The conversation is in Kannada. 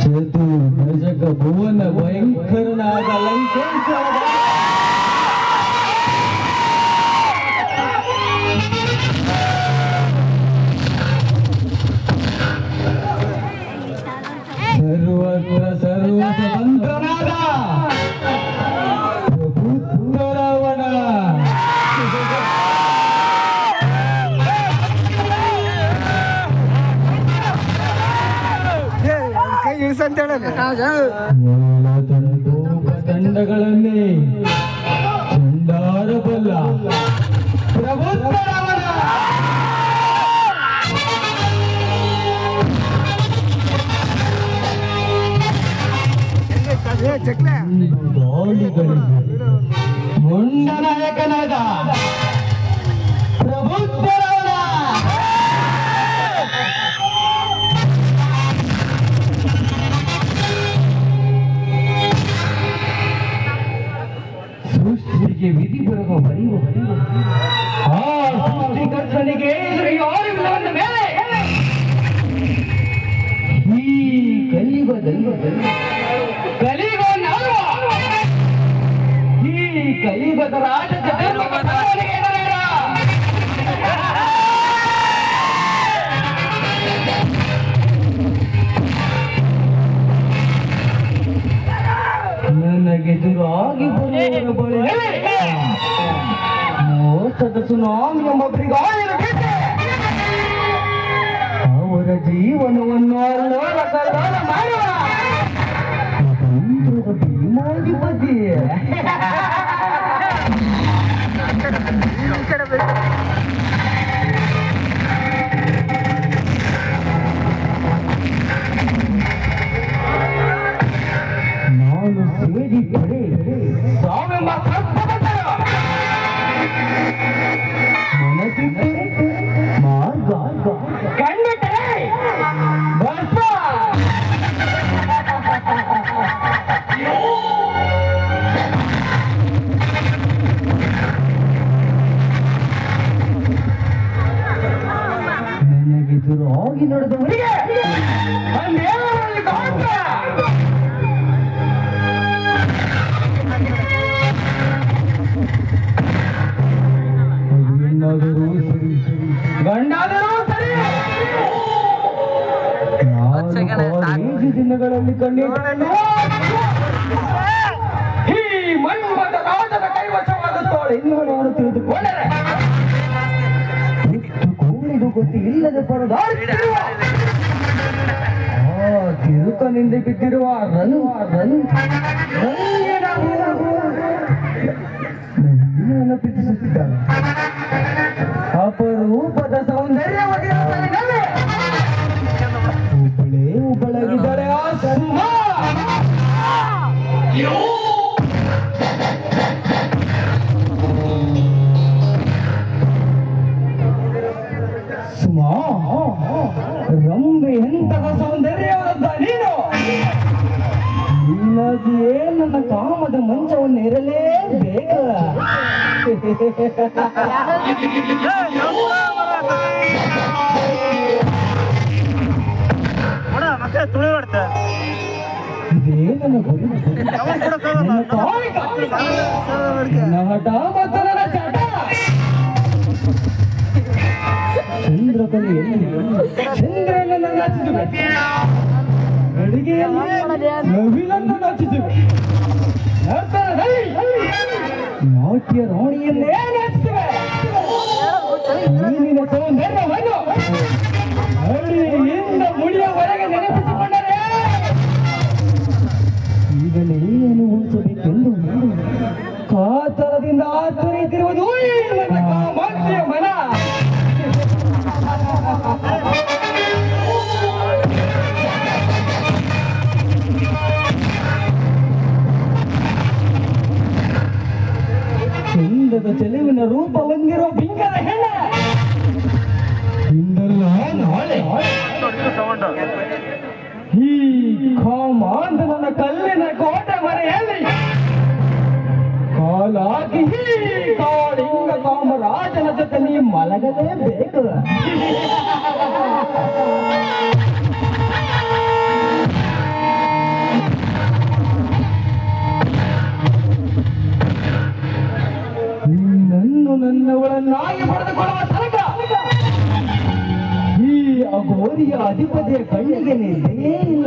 చేతు ప్రజక భువన భయంకర సర్వత్ర సర్వత మంత్రణ ಕೈ ಇಳಿಸಂತ ಎಲ್ಲ ತಂಡು ತಂಡಗಳನ್ನೇ ಚಂಡಾರಬಲ್ಲ ಮುಂಡನಾಯಕನಾದ ಪ್ರಭುತ್ವರವಣ. ವಿಧಿ ಬರುವ ಬರೆಯುವ ಬರೆಯುವ ಆ ಸೃಷ್ಟಿಕರ್ತನಿಗೆ ಎದುರು ಯಾರು ಇಲ್ಲ ಅಂದ ಮೇಲೆ ಈ ಕಲಿಯುಗದಲ್ಲಿ ಕಲಿಯುಗ ನಾವು ಈ ಕಲಿಯುಗದ ರಾಜ ಚತುರ್ಮುಖನಿಗೆ ಎದುರೇರ. ನನಗೆದುರಾಗಿ ಬರುವವರ ಬಳಿ ಮೋಸದ ಸುನಾಮಿ ಬಿಟ್ಟೆ. ಅವರ ಜೀವನವನ್ನು ಮಾಡುವ ದಿನಗಳಲ್ಲಿ ಈ ಮನ್ಮದ ರಾಜನ ಕೈವಶವಾಗುತ್ತಾಳೆ. ಇನ್ನು ನಾನು ತಿಳಿದುಕೊಂಡರೆ ಕೂಡಿದು ಗೊತ್ತಿ ಇಲ್ಲದೆ ಪರದಾಡುತ್ತಿರುವ ಆ ತಿರುಕನಿಂದ ಬಿದ್ದಿರುವ ರನು ರನ್ ನನ್ನ ಸುಮಾ ರಂಬೆ ಎಂತಹ ಸೌಂದರ್ಯವಾದ ನೀನು ನಿನಗೆ ನನ್ನ ಕಾಮದ ಮಂಚವನ್ನು ಇರಲೇಬೇಕ ಮತ್ತೆ ತುಳಿ ಮಾಡ್ತಾ ಇದೇ ನನ್ನ ಗುರಿ ನನ್ನ ಕಾಮಿಕ ನನ್ನ ಹಠ ಮತ್ತು ನನ್ನ ಚಂದ್ರನನ್ನು ನಾಚಿಸುವೆ. ಬೆಳಿಗ್ಗೆಯಲ್ಲಿ ನವಿಲನ್ನು ನಾಚಿಸುವೆ. ನಾಟ್ಯ ರಾಣಿಯನ್ನೇ ನಾಚಿಸುವೆ. ನೆನಪಿಸಿಕೊಂಡರೆ. ಈಗಲೇ ಅನುಭವಿಸಬೇಕೆಂದು ಕಾತರದಿಂದ ಆತರಿತಿರುವುದು ಚಂದದ ಚೆಲುವಿನ ರೂಪ ಹೊಂದಿರೋ ಬಿಂಗದ ಹೆಣ್ಣ ಇಂದಲ್ಲ ನಾಳೆ ಈ ಕಾಮಾಂಧವನ ಕಲ್ಲಿನ ಕೋಟೆ ಮರೆಯಲ್ಲಿ ಕಾಲಾಗಿ ಕಾಳಿಂಗ ಕಾಮರಾಜನ ಜೊತೆ ನೀ ಮಲಗಲೇಬೇಕು. ನನ್ನವಳನ್ನಾಗಿ ಪಡೆದುಕೊಳ್ಳುವ ತನಕ ಈ ಅಘೋರಿಯ ಅಧಿಪತಿಯ ಕಣ್ಣಿಗೆ ನಿದ್ದೆಯೇ ಇಲ್ಲ